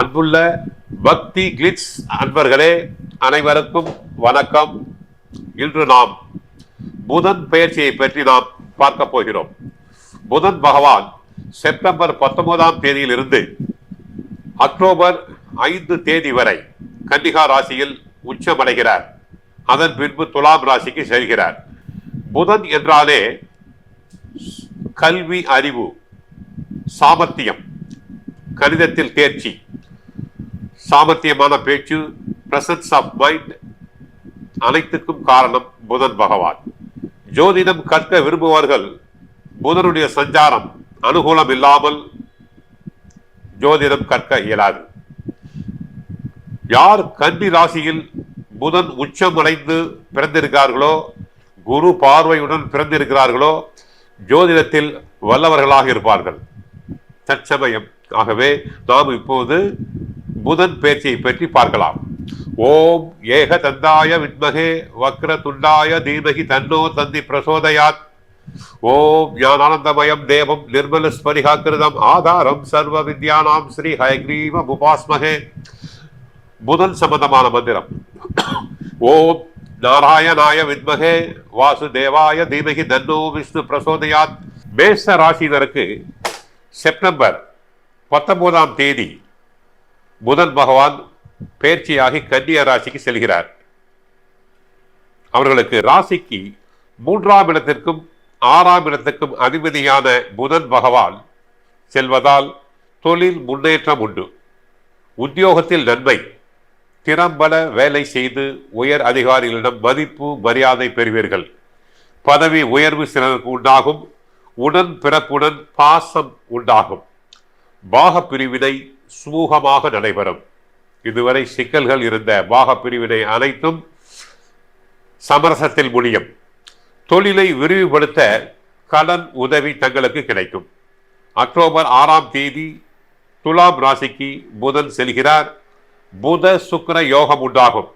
அன்புள்ள பக்தி கிளிட்ஸ் அன்பர்களே அனைவருக்கும் வணக்கம். இன்று நாம் புதன் பெயர்ச்சியை பற்றி நாம் பார்க்க போகிறோம். புதன் பகவான் செப்டம்பர் பத்தொன்பதாம் தேதியிலிருந்து அக்டோபர் ஐந்து தேதி வரை கன்னிகா ராசியில் உச்சமடைகிறார். அதன் பின்பு துலாம் ராசிக்கு செல்கிறார். புதன் என்றாலே கல்வி அறிவு சாமர்த்தியம் கணிதத்தில் தேர்ச்சி. சாமர்த்தியமான பேச்சு பிரசன்ஸ் ஆஃப் மைண்ட் அனைத்துக்கும் காரணம் புதன் பகவான். ஜோதிடம் கற்க விரும்புவார்கள். புதனுடைய சஞ்சாரம் அனுகூலம் இல்லாமல் ஜோதிடம் கற்க இயலாது. யார் கன்னி ராசியில் புதன் உச்சமடைந்து பிறந்திருக்கிறார்களோ குரு பார்வையுடன் பிறந்திருக்கிறார்களோ ஜோதிடத்தில் வல்லவர்களாக இருப்பார்கள். தற்சமயம். ஆகவே நாம் இப்போது புதன் பேச்சை பற்றி பார்க்கலாம். ஓம் ஏக தந்தாய வித்மகே வக்ர துண்டாய தீமகி தன்னோ தந்தி பிரசோதயாத். ஓம் ஞானானந்தமயம் தேவம் நிர்மல ஸ்மரிகாக்கிருதம் ஆதாரம் சர்வ வித்யானாம் ஸ்ரீ ஹயக்ரீவ உபாஸ்மகே. புதன் சம்பந்தமான மந்திரம். ஓம் நாராயணாய வித்மகே வாசுதேவாய தீமகி தன்னோ விஷ்ணு பிரசோதயாத். மேஷ ராசினருக்கு செப்டம்பர் பத்தொன்பதாம் தேதி புதன் பகவான் பேர்ச்சியாகி கன்னிய ராசிக்கு செல்கிறார். அவர்களுக்கு ராசிக்கு மூன்றாம் இடத்திற்கும் ஆறாம் இடத்திற்கும் அதிபதியான புதன் பகவான் செல்வதால் தொழில் முன்னேற்றம் உண்டு. உத்தியோகத்தில் நன்மை. திறம்பட வேலை செய்து உயர் அதிகாரிகளிடம் மதிப்பு மரியாதை பெறுவீர்கள். பதவி உயர்வு சிலருக்கு உண்டாகும். உடன் பிறப்புடன் பாசம் உண்டாகும். பாக பிரிவினை சுமூகமாக நடைபெறும். இதுவரை சிக்கல்கள் இருந்த பாக பிரிவினை அனைத்தும் சமரசத்தில் முடியும். தொழிலை விரிவுபடுத்த கடன் உதவி தங்களுக்கு கிடைக்கும். அக்டோபர் ஆறாம் தேதி துலாம் ராசிக்கு புதன் செல்கிறார். புத சுக்கர யோகம் உண்டாகும்.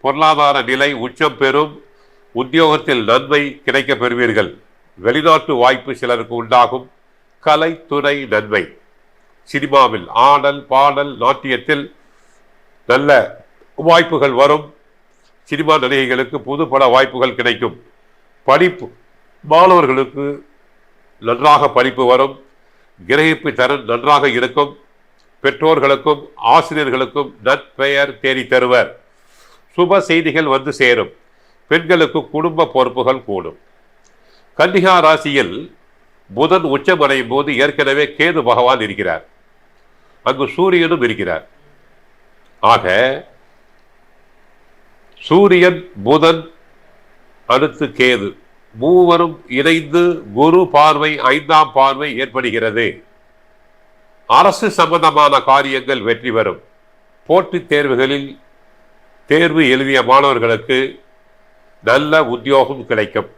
பொருளாதார நிலை உச்சம் பெறும். உத்தியோகத்தில் நன்மை கிடைக்கப் பெறுவீர்கள். வெளிநாட்டு வாய்ப்பு சிலருக்கு உண்டாகும். கலைத்துறை நன்மை. சினிமாவில் ஆடல் பாடல் நாட்டியத்தில் நல்ல வாய்ப்புகள் வரும். சினிமா நடிகைகளுக்கு புது பல வாய்ப்புகள் கிடைக்கும். படிப்பு மாணவர்களுக்கு நன்றாக படிப்பு வரும். கிரகிப்பு தரன் நன்றாக இருக்கும். பெற்றோர்களுக்கும் ஆசிரியர்களுக்கும் நற்பெயர் தேடி தருவர். சுப செய்திகள் வந்து சேரும். பெண்களுக்கு குடும்ப பொறுப்புகள் கூடும். கன்னிகா ராசியில் புதன் உச்சமடையும் போது ஏற்கனவே கேது பகவான் இருக்கிறார். அங்கு சூரியனும் இருக்கிறார். ஆக சூரியன் புதன் அடுத்து கேது மூவரும் இணைந்து குரு பார்வை ஐந்தாம் பார்வை ஏற்படுகிறது. அரசு சம்பந்தமான காரியங்கள் வெற்றி பெறும். போட்டித் தேர்வுகளில் தேர்வு எழுதிய மாணவர்களுக்கு நல்ல உத்தியோகம் கிடைக்கும்.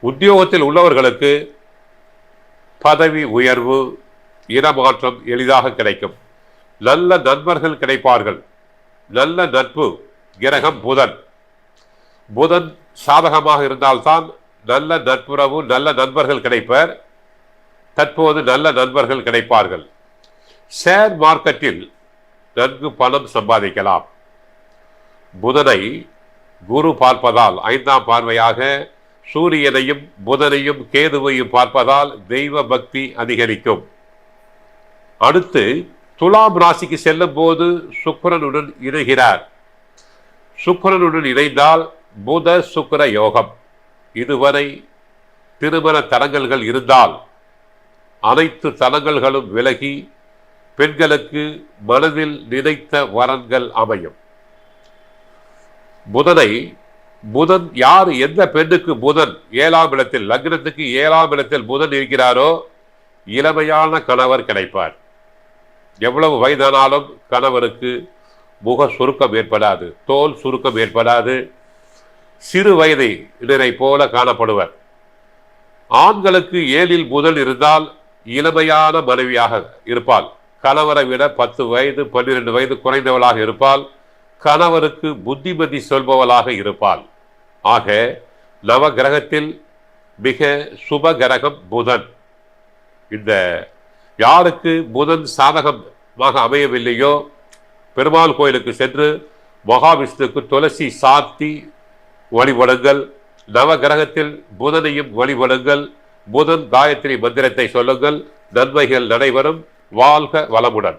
உத்தியோகத்தில் உள்ளவர்களுக்கு பதவி உயர்வு இனமாற்றம் எளிதாக கிடைக்கும். நல்ல நண்பர்கள் கிடைப்பார்கள். நல்ல நட்பு கிரகம் புதன். புதன் சாதகமாக இருந்தால்தான் நல்ல நட்புறவு நல்ல நண்பர்கள் கிடைப்பர். தற்போது நல்ல நண்பர்கள் கிடைப்பார்கள். ஷேர் மார்க்கெட்டில் நன்கு பணம் சம்பாதிக்கலாம். புதனை குரு பார்ப்பதால் ஐந்தாம் பார்வையாக சூரியனையும் புதனையும் கேதுவையும் பார்ப்பதால் தெய்வ பக்தி அதிகரிக்கும். அடுத்து துலாம் ராசிக்கு செல்லும் போது சுக்கரனுடன் இணைகிறார். சுக்கரனுடன் இணைந்தால் புத சுக்கர யோகம். இதுவரை திருமண தடங்கல்கள் இருந்தால் அனைத்து தடங்கல்களும் விலகி பெண்களுக்கு மனதில் நினைத்த வரன்கள் அமையும். புதனை புதன் யார் எந்த பெண்ணுக்கு புதன்? ஏழாம் இடத்தில் லக்னத்துக்கு ஏழாம் இடத்தில் புதன் இருக்கிறாரோ இளமையான கணவர் கிடைப்பார். எவ்வளவு வயதானாலும் கணவருக்கு முக சுருக்கம் ஏற்படாது தோல் சுருக்கம் ஏற்படாது. சிறு வயதை இடரை போல காணப்படுவர். ஆண்களுக்கு ஏழில் முதல் இருந்தால் இளமையான மனைவியாக இருப்பாள். கணவரை விட பத்து வயது பன்னிரெண்டு வயது குறைந்தவளாக இருப்பாள். கணவருக்கு புத்திமதி சொல்பவளாக இருப்பாள். ஆக நவ கிரகத்தில் மிக சுப கிரகம் புதன். இந்த யாருக்கு புதன் சாதகம் அமையவில்லையோ பெருமாள் கோயிலுக்கு சென்று மகாவிஷ்ணுக்கு துளசி சாத்தி வழிபடுங்கள் நவகிரகத்தில் புதனையும் வழிபடுங்கள் புதன் காயத்ரி மந்திரத்தை சொல்லுங்கள் நன்மைகள் நடைபெறும் வாழ்க வளமுடன்.